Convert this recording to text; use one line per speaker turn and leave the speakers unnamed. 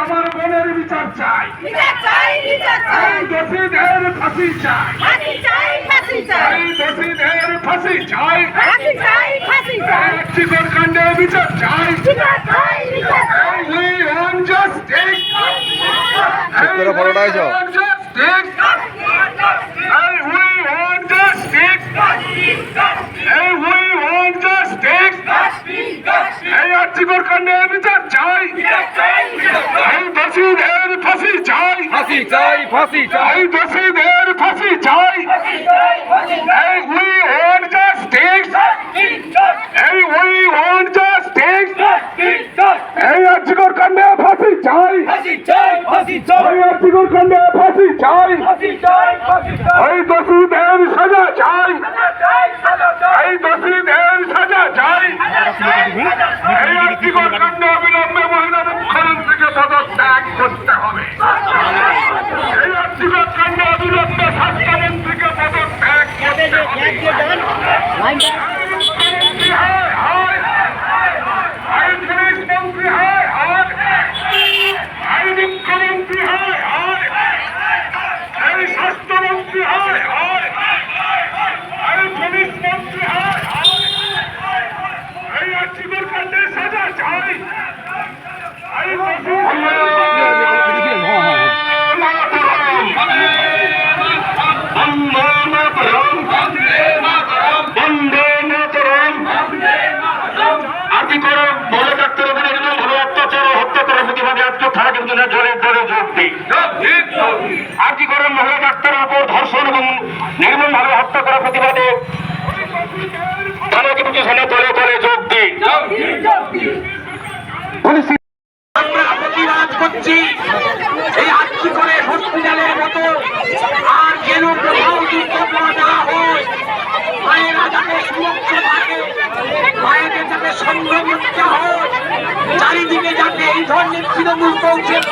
আমার বোনের বিচার চাই দোষীদের ফাঁসি চাই দোষীদের ফাঁসি চাই চিকর কাণ্ডে বিচার চাই পরোটা ফাঁসি চাই
ফাঁসি চাই।
দোষীদের ফাঁসি চাই। We want justice. এই উই ওয়ান্ট জাস্টিস। এই আর্জিকর কাণ্ডে ফাঁসি চাই। এই আর্জিকর কাণ্ডে ফাঁসি চাই। এই দোষীদের সাজা চাই। এই দোষীদের সাজা চাই। Yeah. আর জোরে জোরে দিই করেন মহিলা ডাক্তারের উপর ধর্ষণ এবং নির্মমভাবে হত্যা করার প্রতিবাদে? থানা কিন্তু সেনা তলে তলে যোগ
আমরা করছি। তৃণমূল
কংগ্রেস